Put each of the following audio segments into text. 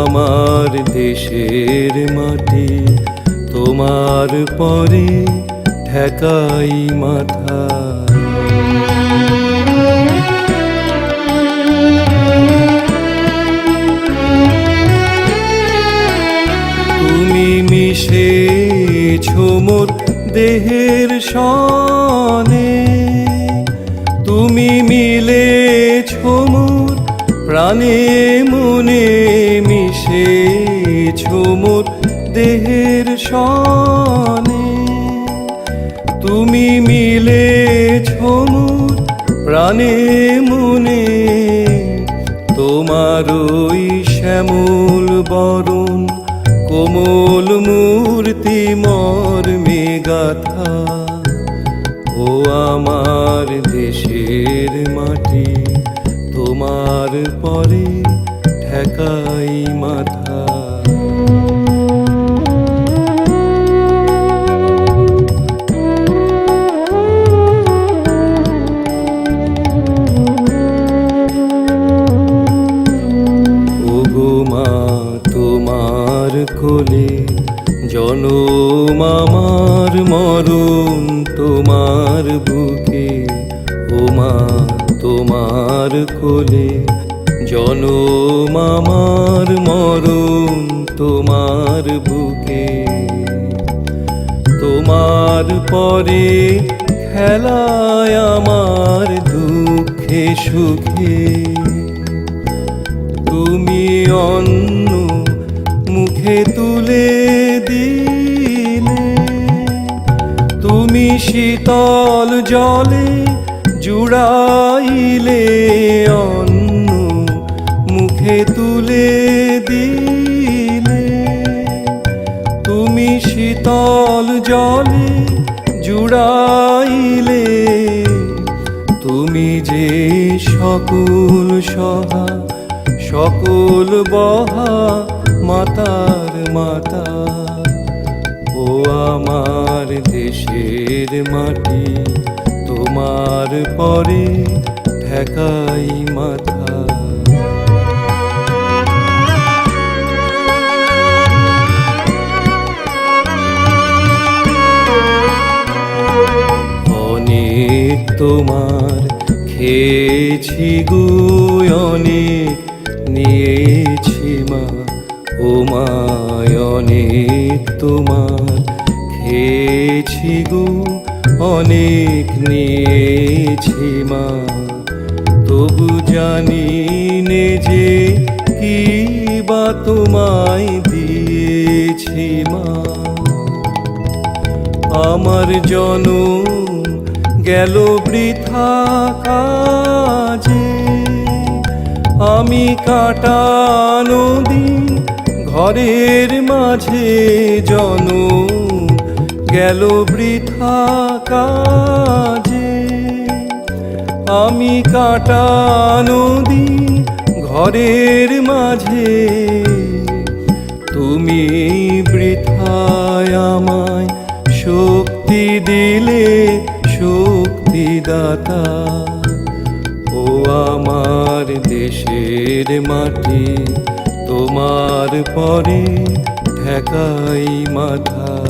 আমার দেশের মাটি, তোমার পরে ঠেকাই মাথা। তুমি মিশে মোর দেহের সনে, তুমি মিলে মোর প্রাণে মনে মিশে মোর দেহের সনে। তুমি মিলে মোর প্রাণে মনে, তোমার ওই শ্যামল বরণ, কোমল মূর্তি মর্মে গাথা ও আমার দেশের তোমার পরে ঠেকাই মাথা। তোমার কোলে জনম আমার মরণ তোমার বুকে। ও মা তোমার কোলে, জনম আমার মরণ তোমার বুকে। তোমার পরে খেলায় আমার দুঃখে সুখে। তুমি অন্ন মুখে তুলে দিলে, তুমি শীতল জলে জুড়াইলে অন্ন মুখে তুলে দিলে। তুমি শীতল জলে জুড়াইলে, তুমি যে সকল সহা সকল বহা মাতার মাতা, ও আমার দেশের মাটি। তোমার পরে ঠেকাই মাথা। অনেক তোমার খেয়েছি গো অনেক নিয়েছি মা। ও মায় অনেক তোমার খেয়েছি গো অনেক নিয়েছি মা। তবু জানি নে যে কি বা তোমায় দিয়েছি মা। আমার জনম গেল বৃথা কাজে। আমি কাটানো দিন ঘরের মাঝে জনম। গেল বৃথা কাজে। আমি কাটানো দিন ঘরের মাঝে। তুমি বৃথায় আমায় শক্তি দিলে, শক্তিদাতা। ও আমার দেশের মাটি, তোমার পরে ঠেকাই মাথা।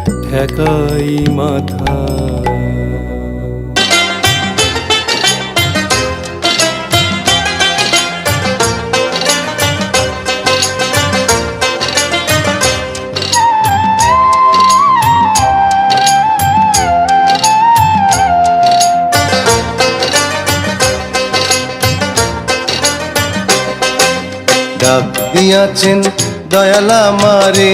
ঠেকাই মাথা। ডাক দিয়াছেন দয়ালা মারে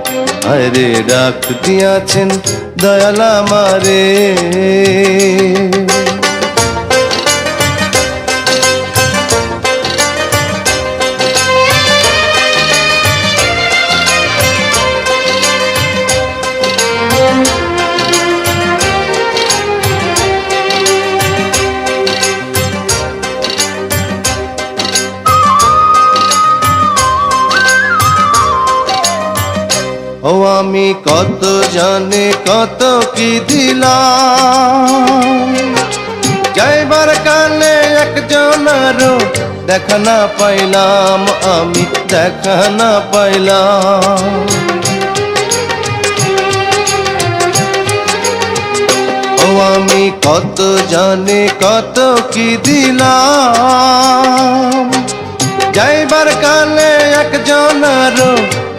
আরে ডাক দিয়াছেন দয়ালা মারে ও আমি কত জানে কত কি দিলাম। যাইবার কালে একজনারও দেখা না পাইলাম, আমি দেখা না পাইলাম। ও আমি কত জানে কত কি দিলাম। যাইবার কালে একজনারও